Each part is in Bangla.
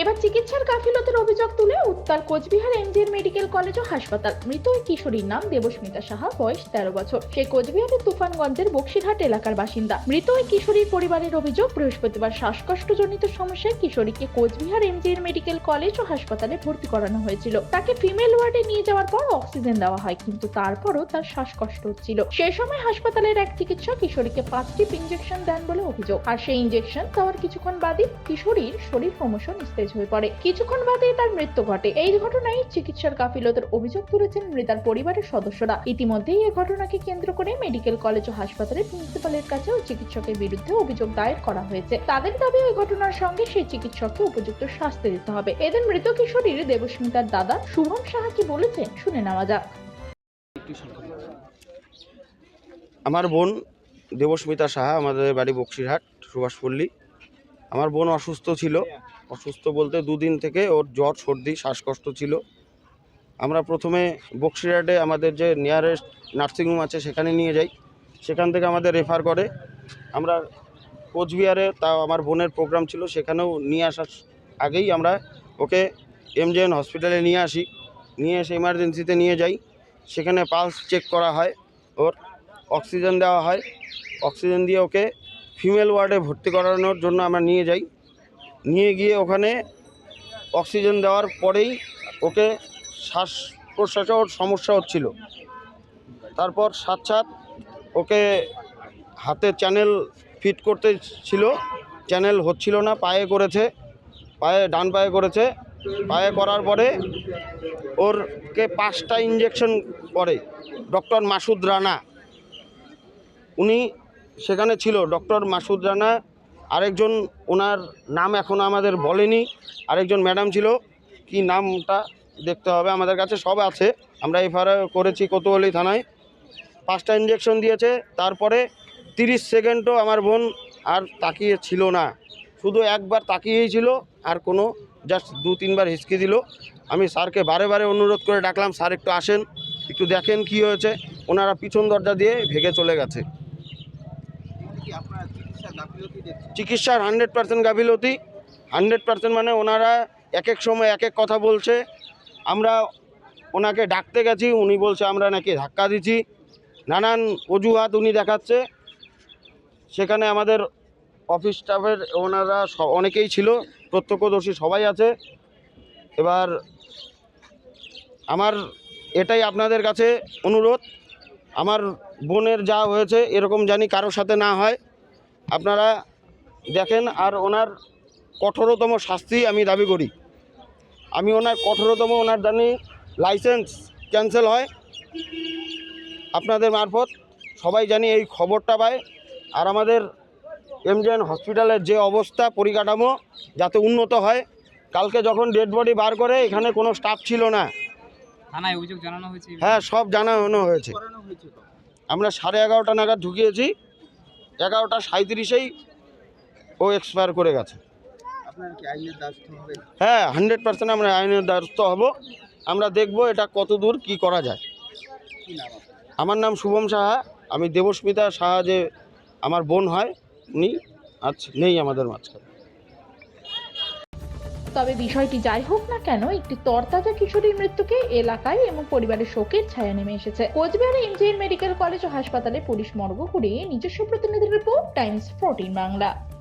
এবার চিকিৎসার গাফিলতের অভিযোগ তুলে উত্তর কোচবিহার এমজিএম মেডিকেল কলেজ ও হাসপাতাল। মৃত ওই কিশোরীর নাম দেবস্মিতা সাহা, বয়স তেরো বছর। সে কোচবিহারের তুফানগঞ্জের বক্সিরহাট এলাকার বাসিন্দা। মৃত ওই কিশোরীর পরিবারের অভিযোগ, বৃহস্পতিবার শ্বাসকষ্টজনিত সমস্যায় কিশোরীকে কোচবিহার এমজিএম মেডিকেল কলেজ ও হাসপাতালে ভর্তি করানো হয়েছিল। তাকে ফিমেল ওয়ার্ডে নিয়ে যাওয়ার পর অক্সিজেন দেওয়া হয়, কিন্তু তারপরও তার শ্বাসকষ্ট হচ্ছিল। সে সময় হাসপাতালের এক চিকিৎসক কিশোরীকে পাঁচটি ইঞ্জেকশন দেন বলে অভিযোগ। আর সেই ইঞ্জেকশন দেওয়ার কিছুক্ষণ বাদে কিশোরীর শরীর ক্রমশ নিস্তেজ হয়ে পড়ে। কিছুক্ষণ বাদে তার মৃত্যু ঘটে। এই ঘটনায় চিকিৎসার গাফিলতের অভিযোগ তুলেছেন মৃতার পরিবারের সদস্যরা। ইতিমধ্যেই এই ঘটনাকে কেন্দ্র করে মেডিকেল কলেজ ও হাসপাতালের প্রিন্সিপালের কাছে ওই চিকিৎসকের বিরুদ্ধে অভিযোগ দায়ের করা হয়েছে। তাদের দাবি, ওই ঘটনার সঙ্গে সেই চিকিৎসককে উপযুক্ত শাস্তি দিতে হবে। এদের মৃত কিশোরীর দেবস্মিতার দাদা শুভম সাহা কি বলেছেন শুনে নেওয়া যাক। আমার বোন দেবস্মিতা সাহা, আমাদের বাড়ি বক্সিরহাট, সুভাষপল্লী। আমার বোন অসুস্থ ছিল। অসুস্থ বলতে দুদিন থেকে ওর জ্বর, সর্দি, শ্বাসকষ্ট ছিল। আমরা প্রথমে বক্সিরহাটে আমাদের যে নিয়ারেস্ট নার্সিংহোম আছে সেখানে নিয়ে যাই। সেখান থেকে আমাদের রেফার করে। আমরা কোচবিহারে, তাও আমার বোনের প্রোগ্রাম ছিল, সেখানেও নিয়ে আসার আগেই আমরা ওকে এমজেএন হসপিটালে নিয়ে আসি। নিয়ে এসে ইমার্জেন্সিতে নিয়ে যাই। সেখানে পালস চেক করা হয়, ওর অক্সিজেন দেওয়া হয়। অক্সিজেন দিয়ে ওকে ফিমেল ওয়ার্ডে ভর্তি করানোর জন্য আমরা নিয়ে যাই। নিয়ে গিয়ে ওখানে অক্সিজেন দেওয়ার পরেই ওকে শ্বাস প্রশ্বাসে ওর সমস্যা হচ্ছিল। তারপর সাত সাত ওকে হাতে চ্যানেল ফিট করতে ছিল। চ্যানেল হচ্ছিল না, পায়ে করেছে, পায়ে, ডান পায়ে করেছে। পায়ে করার পরে ওরকে পাঁচটা ইঞ্জেকশন করে ডক্টর মাসুদ রানা। উনি সেখানে ছিল, ডক্টর মাসুদ রানা আরেকজন ওনার নাম এখনও আমাদের বলেনি, আরেকজন ম্যাডাম ছিল, কি নামটা দেখতে হবে, আমাদের কাছে সব আছে, আমরা এফআইআর করেছি কোতোয়ালি থানায়, পাঁচটা ইঞ্জেকশন দিয়েছে, তারপরে তিরিশ সেকেন্ডও আমার বোন আর তাকিয়ে ছিল না, শুধু একবার তাকিয়েই ছিল, আর কোনো জাস্ট দু তিনবার হিসকি দিল, আমি স্যারকে বারে বারে অনুরোধ করে ডাকলাম, স্যার একটু আসেন, একটু দেখেন কি হয়েছে, ওনারা পিছন দরজা দিয়ে ভেগে চলে গেছে। চিকিৎসার হান্ড্রেড পার্সেন্ট গাফিলতি। হান্ড্রেড পার্সেন্ট মানে ওনারা এক এক সময় এক এক কথা বলছে। আমরা ওনাকে ডাকতে গেছি, উনি বলছে, আমরা নাকি ধাক্কা দিচ্ছি নানান অজুহাত উনি দেখাচ্ছে। সেখানে আমাদের অফিস স্টাফের ওনারা অনেকেই ছিল, প্রত্যক্ষদর্শী সবাই আছে। এবার আমার এটাই আপনাদের কাছে অনুরোধ। আমার বোনের যা হয়েছে, এরকম জানি কারোর সাথে না হয়। আপনারা দেখেন আর ওনার কঠোরতম শাস্তি আমি দাবি করি। আমি ওনার কঠোরতম ওনার জানি লাইসেন্স ক্যান্সেল হয়। আপনাদের মারফত সবাই জানি এই খবরটা পায়। আর আমাদের এমজেএন হসপিটালের যে অবস্থা পরিকাঠামো যাতে উন্নত হয় কালকে যখন ডেড বডি বার করে এখানে কোনো স্টাফ ছিল না। থানায় অভিযোগ জানানো হয়েছে? হ্যাঁ সব জানানো হয়েছে। আমরা সাড়ে এগারোটা নাগাদ ঢুকিয়েছি। এগারোটা সাঁত্রিশেই ও এক্সপায়ার করে গেছে। হ্যাঁ হান্ড্রেড পার্সেন্ট আমরা আইনের দ্বারস্থ হব। আমরা দেখব এটা কত দূর কী করা যায়। আমার নাম শুভম সাহা। আমি দেবস্মিতা সাহা যে আমার বোন হয় উনি আচ্ছা নেই আমাদের মাঝখানে। তবে বিষয়টি যাই হোক না কেন, একটি তরতাজা কিশোরীর মৃত্যুকে এলাকায় এবং পরিবারের শোকের ছায়া নেমে এসেছে। কোচবিহারে ইঞ্জিনিয়ার মেডিকেল কলেজ ও হাসপাতালে পুলিশ মর্গ করে নিজস্ব প্রতিনিধির রিপোর্ট, টাইমস ফোরটিন বাংলা।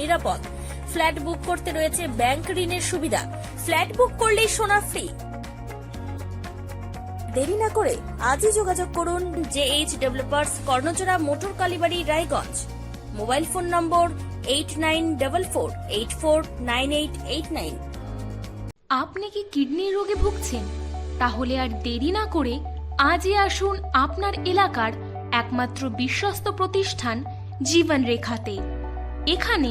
নিরাপদ। ফ্ল্যাট বুক করতে রয়েছে ব্যাংক ঋণের সুবিধা। ফ্ল্যাট বুক করলেই সোনা ফ্রি। দেরি না করে আজই যোগাযোগ করুন J H Developers Karnajora Motor Kalibari Raiganj. Mobile phone number eight nine double four, eight four, nine eight eight nine. আপনি কি কিডনির রোগে ভুগছেন? তাহলে আর দেরি না করে আজই আসুন আপনার এলাকার একমাত্র বিশ্বস্ত প্রতিষ্ঠান জীবন রেখাতে এখানে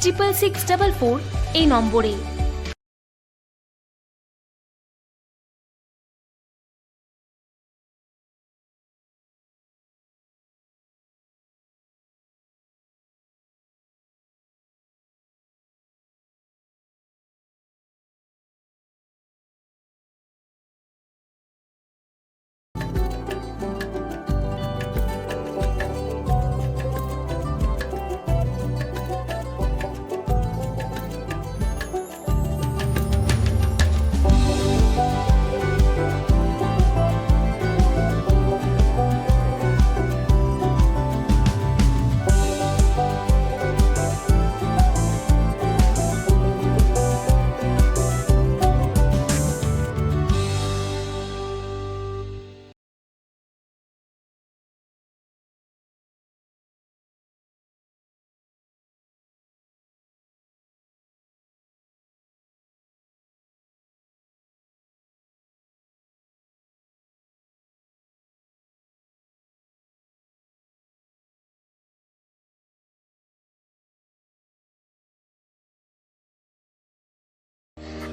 triple six double four এই নম্বরে